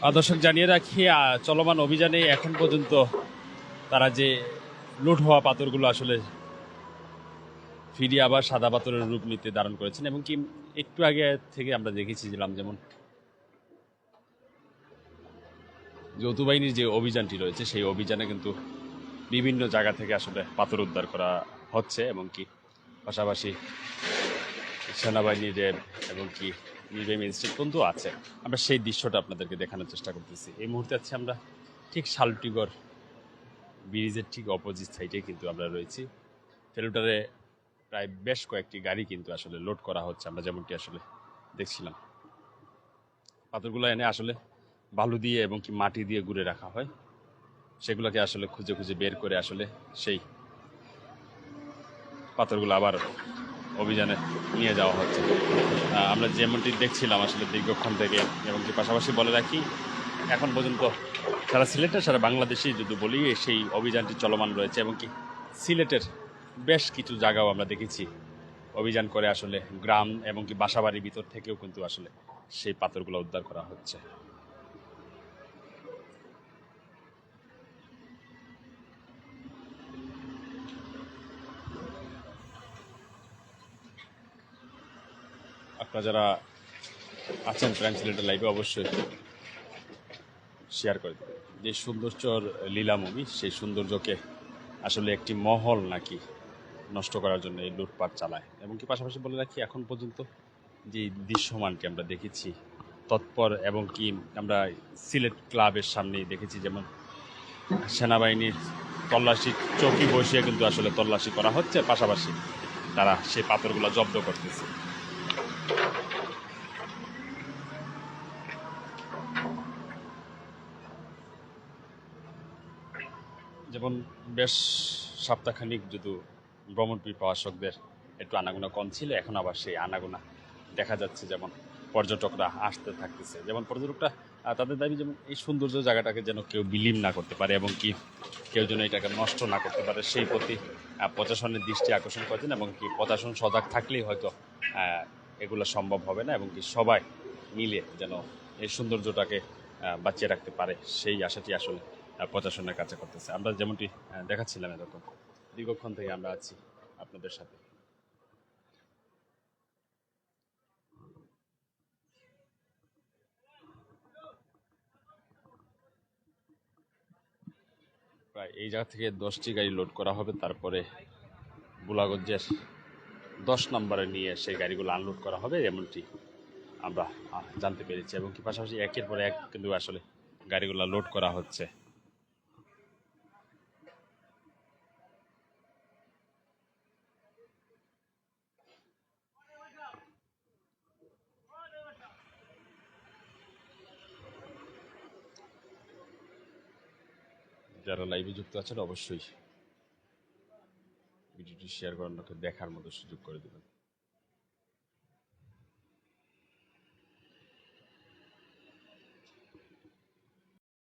দর্শক, জানিয়ে রাখি চলমান অভিযানে এখন পর্যন্ত তারা যে লুট হওয়া পাথরগুলো আসলে ফিরিয়ে আবার সাদা পাথরের রূপ নিতে ধারণ করেছেন এবং কি একটু আগে থেকে আমরা দেখেছিলাম যেমন যৌথ বাহিনীর যে অভিযানটি রয়েছে, সেই অভিযানে কিন্তু বিভিন্ন জায়গা থেকে আসলে পাথর উদ্ধার করা হচ্ছে এবং কি পাশাপাশি সেনাবাহিনীর এবং কি নির্বাহী ম্যাজিস্ট্রেট পর্যন্ত আছে। আমরা সেই দৃশ্যটা আপনাদেরকে দেখানোর চেষ্টা করতেছি। এই মুহূর্তে আছি আমরা ঠিক শালটিগড় ব্রিজের ঠিক অপোজিট সাইডে কিন্তু আমরা রয়েছি। ফেলুটারে প্রায় বেশ কয়েকটি গাড়ি কিন্তু আসলে লোড করা হচ্ছে, আমরা যেমনটি আসলে দেখছিলাম। পাথরগুলো এনে আসলে বালু দিয়ে এবং কি মাটি দিয়ে গুড়ে রাখা হয়। সেগুলোকে আসলে খুঁজে খুঁজে বের করে আসলে সেই পাথরগুলো আবার অভিযানে নিয়ে যাওয়া হচ্ছে। আমরা যেমনটি দেখছিলাম আসলে দীর্ঘক্ষণ থেকে এবং কি পাশাপাশি বলে রাখি, এখন পর্যন্ত সারা সিলেটের সারা বাংলাদেশেই যদি বলি, সেই অভিযানটি চলমান রয়েছে এবং কি সিলেটের বেশ কিছু জায়গাও আমরা দেখেছি। অভিযান করে আসলে গ্রাম এবং কি বাসাবাড়ির ভিতর থেকেও কিন্তু আসলে সেই পাথরগুলো উদ্ধার করা হচ্ছে। আপনারা যারা আছেন প্রাইম সিলেটের লাইভে অবশ্যই শেয়ার করে দেবেন। যে সৌন্দর্যর লীলা মুভি সেই সৌন্দর্যকে আসলে একটি মহল নাকি নষ্ট করার জন্য এই লুটপাট চালায়। এবং কি পাশাপাশি বলে রাখি, এখন পর্যন্ত যে দৃশ্যমানটি আমরা দেখেছি, তৎপর এবং কি আমরা সিলেট ক্লাবের সামনে দেখেছি, যেমন সেনাবাহিনীর তল্লাশি চৌকি বসিয়ে কিন্তু আসলে তল্লাশি করা হচ্ছে। পাশাপাশি তারা সেই পাথরগুলো জব্দ করতেছে। যেমন বেশ সপ্তাহখানিক যদি ভ্রমণ প্রবাসকদের একটু আনাগোনা কম ছিল, এখন আবার সেই আনাগোনা দেখা যাচ্ছে যেমন পর্যটকরা আসতে থাকতেছে। যেমন পর্যটকরা তাদের দাবি যেমন এই সৌন্দর্য জায়গাটাকে যেন কেউ বিলীন না করতে পারে এবং কি কেউ যেন এটাকে নষ্ট না করতে পারে, সেই প্রতি প্রশাসনের দৃষ্টি আকর্ষণ করেছেন এবং কি প্রশাসন সজাগ থাকলেই হয়তো এগুলো সম্ভব হবে না এবং কি সবাই মিলে যেন এই সৌন্দর্যটাকে বাঁচিয়ে রাখতে পারে, সেই আশাটি আসলে প্রশাসনের কাছে করতেছে। আমরা যেমনটি দেখাচ্ছিলাম এরকম। দীর্ঘক্ষণ থেকে আমরা আছি আপনাদের সাথে। প্রায় এই জায়গা থেকে দশটি গাড়ি লোড করা হবে, তারপরে বুলাগঞ্জের দশ নম্বরে নিয়ে সেই গাড়িগুলো আনলোড করা হবে এমনটি আমরা জানতে পেরেছি। এবং কি পাশাপাশি একের পর এক কিন্তু আসলে গাড়িগুলো লোড করা হচ্ছে। যারা লাইভে যুক্ত আছেন অবশ্যই ভিডিওটি শেয়ার করার লোকে দেখার মতো সুযোগ করে দেবেন।